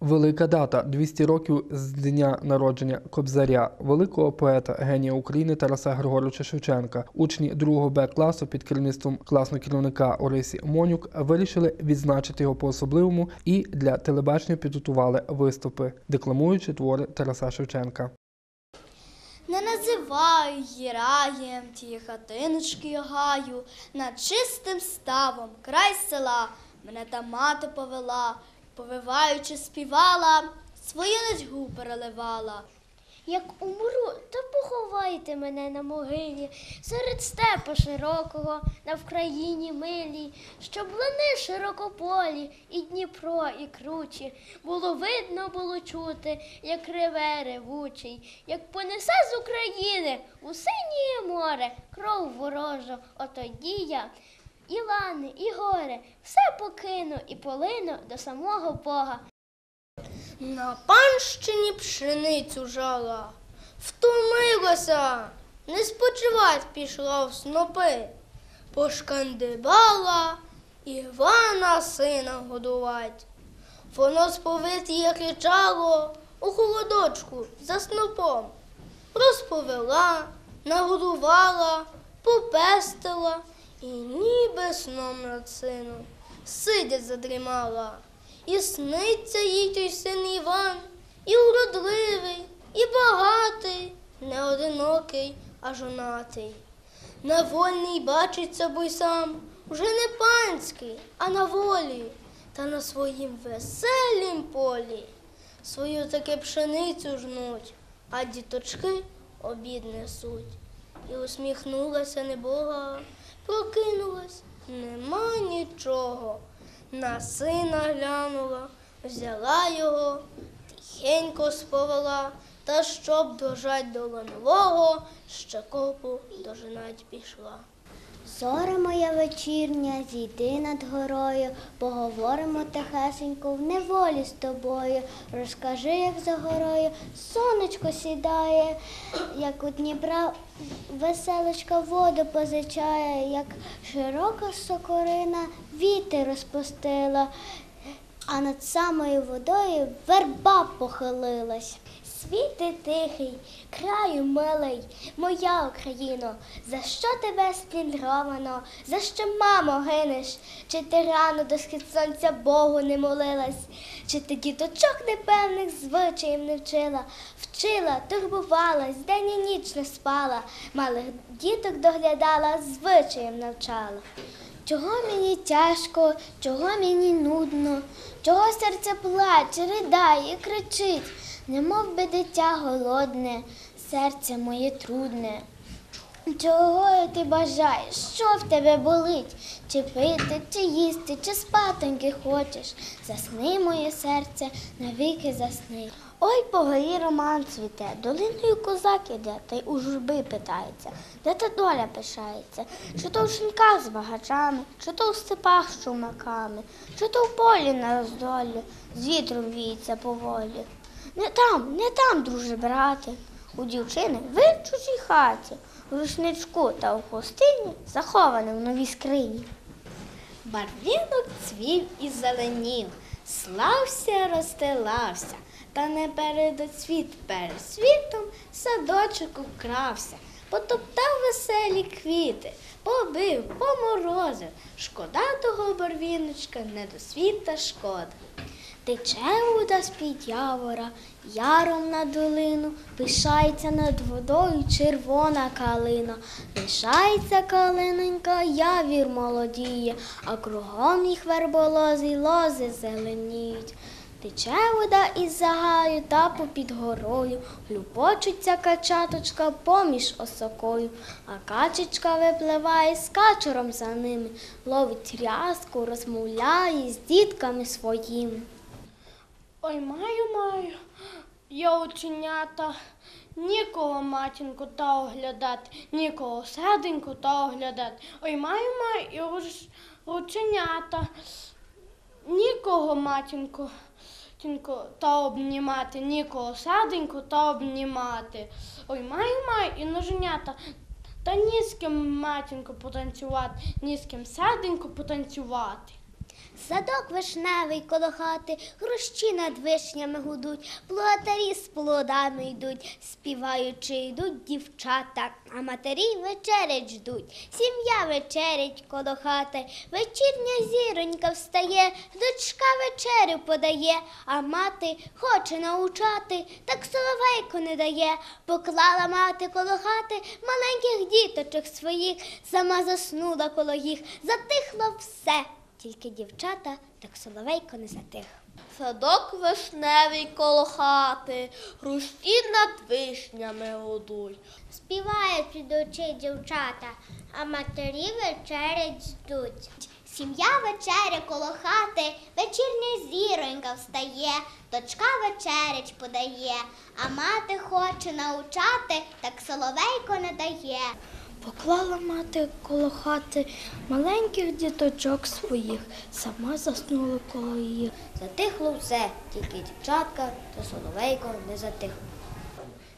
Велика дата 200 років з дня народження Кобзаря, великого поета, генія України Тараса Григоровича Шевченка. Учні 2 Б класу під керівництвом класного керівника Орисі Монюк вирішили відзначити його по-особливому і для телебачення підготували виступи, декламуючи твори Тараса Шевченка. Не називаю її раєм, ті хатиночки гаю, над чистим ставом край села мене та мати повела, повиваючи, співала, свою нудьгу переливала. Як умру, то поховайте мене на могилі, серед степу широкого, на Вкраїні милій, щоб лани широкополі, і Дніпро, і кручі. Було видно, було чути, як реве ревучий, як понесе з України у синє море кров ворожу, отоді я. І лани, і горе, все покину і полину до самого Бога. На панщині пшеницю жала, втомилася, не спочивать пішла в снопи, пошкандибала Івана сина годувать. Воно сповитіє кричало у холодочку за снопом, розповела, нагодувала, попестила і ніби сном над сином сидя задрімала. І сниться їй той син Іван, і уродливий, і багатий, не одинокий, а жонатий. На вольній бачить собою сам, уже не панський, а на волі, та на своїм веселім полі. Свою таки пшеницю жнуть, а діточки обід несуть. І усміхнулася небога, прокинулась, нема нічого. На сина глянула, взяла його, тихенько сповела, та щоб дожать до ланового, ще копу дожинать пішла. Зоре моя вечірня, зійди над горою, поговоримо тихесенько в неволі з тобою. Розкажи, як за горою сонечко сідає, як у Дніпра веселочка воду позичає, як широка сокорина вітер розпустила, а над самою водою верба похилилась. Світи тихий, краю милий, моя Україно, за що тебе спліндровано, за що, мамо, гинеш? Чи ти рано до схід сонця Богу не молилась, чи ти діточок непевних звичаїв не вчила, вчила, турбувалась, день і ніч не спала, малих діток доглядала, звичаєм навчала. Чого мені тяжко, чого мені нудно, чого серце плаче, ридає, кричить, немов би дитя голодне, серце моє трудне. Чого ти бажаєш? Що в тебе болить? Чи пити, чи їсти, чи спатоньки хочеш? Засни, моє серце, навіки засни. Ой, по горі роман цвіте, долиною козак іде, та й у журби питається, де та доля пишається, чи то в шинках з багачами, чи то в степах з чумаками, чи то в полі на роздолі, з вітром віється поволі. Не там, не там, друже брате, у дівчини ви в чужій хаті, у рушничку та у хустині, заховані в новій скрині. Барвінок цвів і зеленів, слався, розстилався, та не передоцвіт перед світом садочок укрався, потоптав веселі квіти, побив, поморозив. Шкода того барвіночка, не до світа шкода. Тече вода з-під явора, яром на долину, пишається над водою червона калина, лишається калинонька, явір молодіє, а кругом їх верболози й лози зеленіють. Тече вода із загаю та попід горою, Люпочеться качаточка поміж осокою, а качечка випливає з качуром за ними, ловить рязку, розмовляє з дітками своїми. Ой, маю, маю, я оченята, нікого матінку та оглядати, нікого серденьку та оглядати. Ой, маю, маю, і руч- рученята, нікого матінку тінку, та обнімати, нікого серденьку та обнімати. Ой, маю, маю, і ноженята, та ні з ким матінку потанцювати, ні з ким серденьку потанцювати. Садок вишневий коло хати, хрущі над вишнями гудуть, плугатарі з плодами йдуть, співаючи йдуть дівчата, а матері вечерять ждуть. Сім'я вечерять коло хати, вечірня зіронька встає, дочка вечерю подає, а мати хоче научати, так соловейку не дає. Поклала мати коло хати маленьких діточок своїх, сама заснула коло їх, затихло все. Тільки дівчата так соловейко не затих. Садок вишневий коло хати, хрусті над вишнями гудуть. Співають під очі дівчата, а матері вечерять ждуть. Сім'я вечеря коло хати, вечірня зіронька встає, дочка вечерять подає, а мати хоче научати, так соловейко не дає. Поклала мати коло хати маленьких діточок своїх, сама заснула коло їх. Затихло все, тільки дівчатка та соловейко не затихло.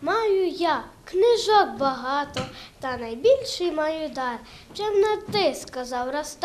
Маю я книжок багато, та найбільший маю дар. Чим на ти, сказав раз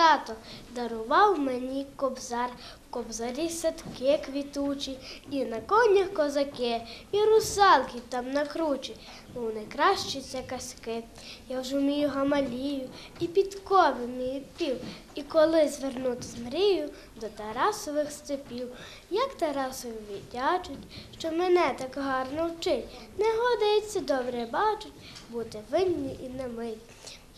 дарував мені кобзар. Кобзарі садки квітучі, і на конях козаки, і русалки там на кручі. Ну, найкращі це казки. Я вже вмію гамалію, і підкови вмію пів. І коли звернути з мрію до Тарасових степів, як Тарасові віддячуть, що мене так гарно вчить, не годиться добре бачить, бути винні і немить.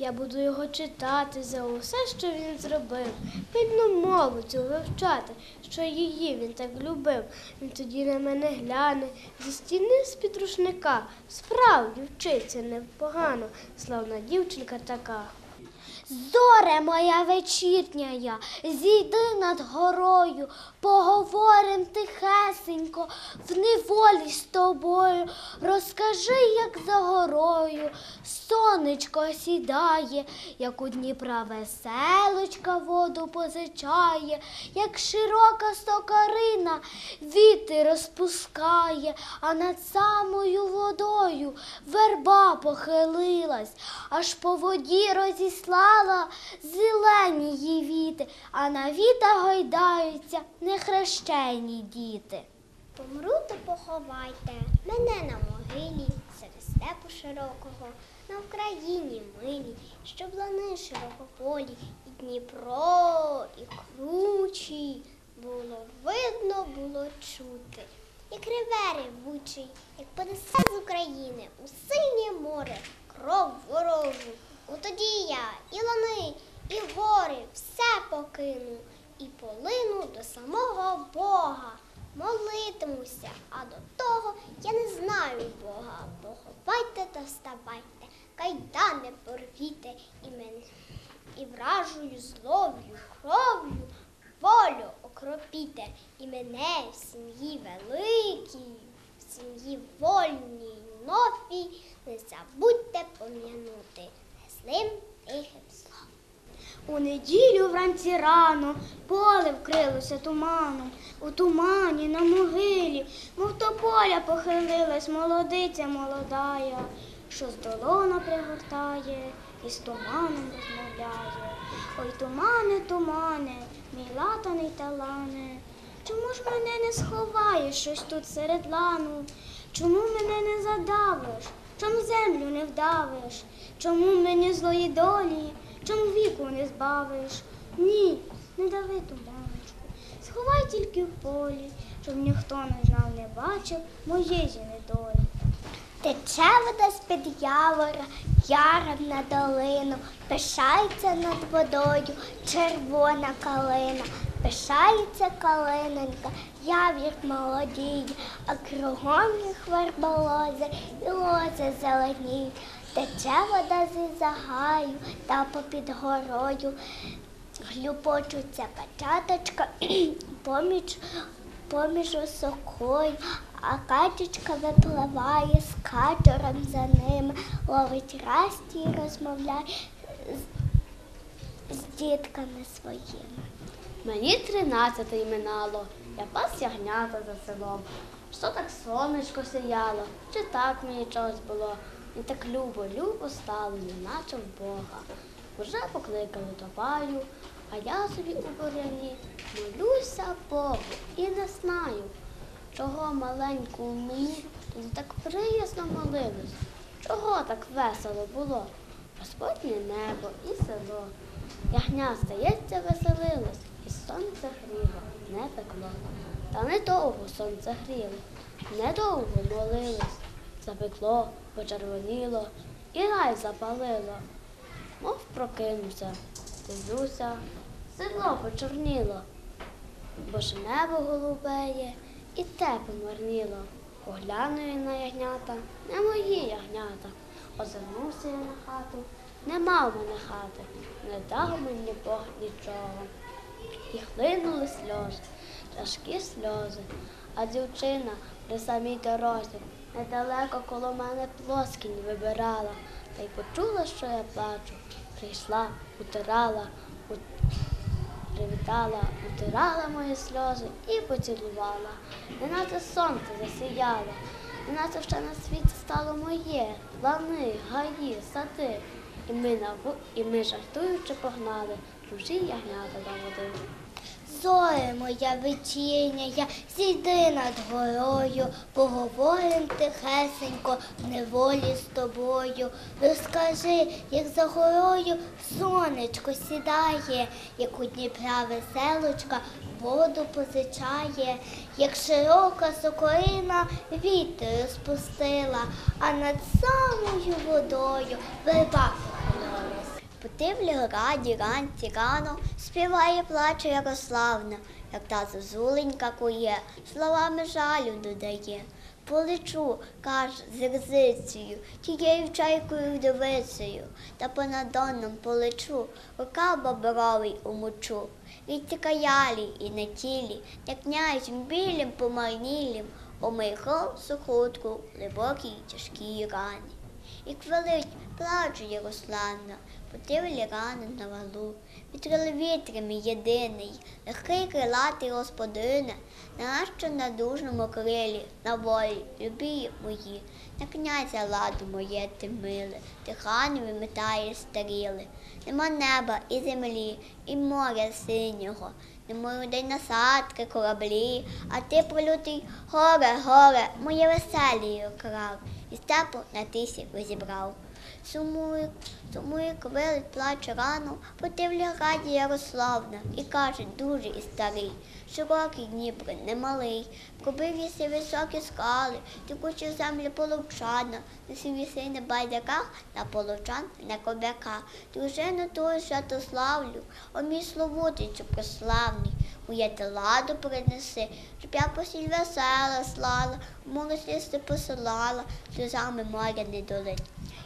Я буду його читати за усе, що він зробив, рідну мову цю вивчати, що її він так любив. Він тоді на мене гляне зі стіни з підрушника. Справді вчиться непогано, славна дівчинка така. Зоре моя вечірня, зійди над горою, поговорим тихесенько, в неволі з тобою. Розкажи, як за горою сонечко сідає, як у Дніпра веселочка воду позичає, як широка сокарина віти розпускає, а над самою водою верба похилилась, аж по воді розіслала зелені її а на віта гойдаються нехрещені діти. Помру, то поховайте мене на могилі серед степу широкого, на Україні милі, щоб лани широкополі, і Дніпро, і кручі. Було видно, було чути. Як реве ревучий, як понесе з України у синє море кров ворожу. У тоді я і лани, і гори все покину, і полину до самого Бога. Молитимуся, а до того я не знаю Бога. Поховайте та вставайте, кайдани порвіте і мене, і вражою злов'ю, кров'ю волю окропіте, і мене в сім'ї великій, в сім'ї вольній, новій, не забудьте пом'янути злим тихим словом. У неділю вранці рано поле вкрилося туманом, у тумані на могилі, мов то поля похилилась молодиця молодая, що з долона пригортає і з туманом розмовляє. Ой, тумане, тумане, мій латаний талане, чому ж мене не сховаєш щось тут серед лану? Чому мене не задавиш? Чому землю не вдавиш? Чому мені злої долі? Чому віку не збавиш? Ні, не дави ту мамочку. Сховай тільки в полі, щоб ніхто не знав, не бачив моєї недолі. Тече вода з-під явора, яром на долину, пишається над водою червона калина, пишається калинонька, явір молодіє, а кругом їх верболози і лози зеленіють. Тече вода зі загаю та попід горою, глюпочуться качаточка поміж поміж осокою, а качечка випливає з качуром за ними, ловить расті і розмовляє з, з дітками своїми. Мені тринадцяте минало, я пас ягнята за селом. Що так сонечко сіяло, чи так мені чогось було, і так любо, любо стало, неначе в Бога. Уже покликали до баю, А я собі у бороні молюся Богу і не знаю, чого маленьку мені тут так приязно молились, чого так весело було. Господнє небо і село. Ягня, здається, веселилось, і сонце гріло, не пекло. Та недовго сонце гріло, недовго молилось, запекло, почервоніло і рай запалило. Мов прокинувся, дивлюся, село почорніло, бо ж небо голубеє і те помарніло. Погляну я на ягнята, не мої ягнята. Озирнувся я на хату, нема в мене хати, не дав мені Бог нічого. І хлинули сльози, тяжкі сльози, а дівчина при самій дорозі недалеко коло мене плоскінь вибирала, та й почула, що я плачу. Прийшла, утирала, у- привітала, утирала мої сльози і поцілувала. Неначе сонце засіяло, неначе вже на світі стало моє, лани, гаї, сади. І ми, наву, і ми жартуючи погнали, чужі ягнята до води. Зоре моя вечірня, я зійди над горою, поговорим тихесенько в неволі з тобою. Розкажи, як за горою сонечко сідає, як у Дніпра веселочка воду позичає, як широка сокорина вітер розпустила, а над самою водою верба похилилась. По тивлі раді ранці рано співає плаче Ярославна, як та зозуленька кує, словами жалю додає. Полечу, каже, з ризицею, тією чайкою вдовицею, та понад доном полечу, рука бобровий умочу. Від каялі і на тілі, як князем білим помарнілім, омий кров сухотку, глибокій тяжкій рані. І квилить, плаче Ярославна, потивлі рани на валу, вітрили вітрами єдиний, легкий крилатий господине, нащо на дужному крилі, на волі, любі мої, на князя ладу моє ти миле, ти хану вимитаєш старіли. Нема неба і землі, і моря синього, нема людей насадки, кораблі, а ти пролютий горе, горе, моє веселі крав, і степу на тисі розібрав. Сумує, сумує, квилить, плаче рано, потивлі раді Ярославна, і каже дуже і старий, широкий Дніпро, немалий, пробив єси високі скали, текучі землі половчана, на віси на байдаках, на половчан, на кобяках, дружину тую святославлю, о мій словутицю прославний, моє ти ладу принеси, щоб я посіль весела слала, молодості посилала, сльозами моря не долить.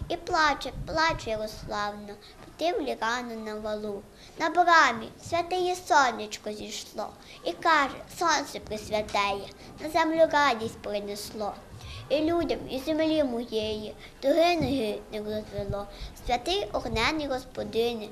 І плаче, плаче Ярославна, потивлі рано на валу. На брамі святеє сонечко зійшло, і каже, сонце присвятеє, на землю радість принесло. І людям, і землі моєї, дуги ноги не розвело. Святий огнений господине,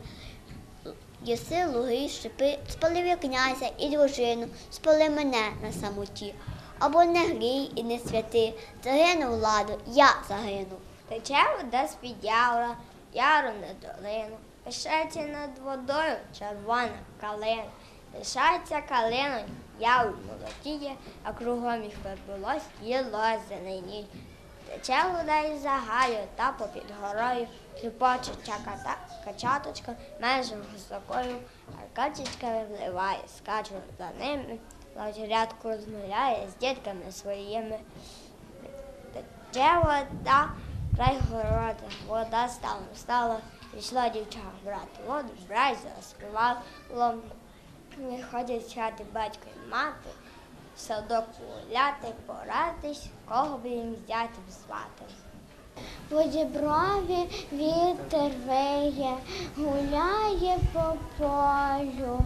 єси луги й шипи, спалив я князя і дружину, спали мене на самоті. Або не грій і не святи, загинув ладу, я загинув. Тече вода з-під явра, яру на долину. Пишається над водою червона калина. Пишається калиною, явр молодіє, а кругом їх вербилось їло зеленій. Тече вода із загаю та попід горою, Хлюпоче чаката, качаточка межем високою, а качечка випливає, скаче за ними, рядку розмовляє з дітками своїми. Тече вода, край города, вода стала, стала, пішла дівча брати воду, брать заспівало, виходять з хати батько і мати, в садок гуляти, порадись, кого б їм взяти звати. По діброві вітер виє, гуляє по полю.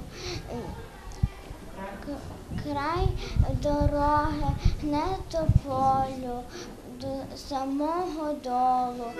Край дороги не то полю, до самого долу.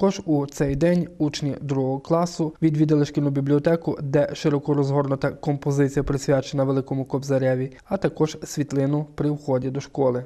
Також у цей день учні другого класу відвідали шкільну бібліотеку, де широко розгорнута композиція присвячена Великому Кобзареві, а також світлину при вході до школи.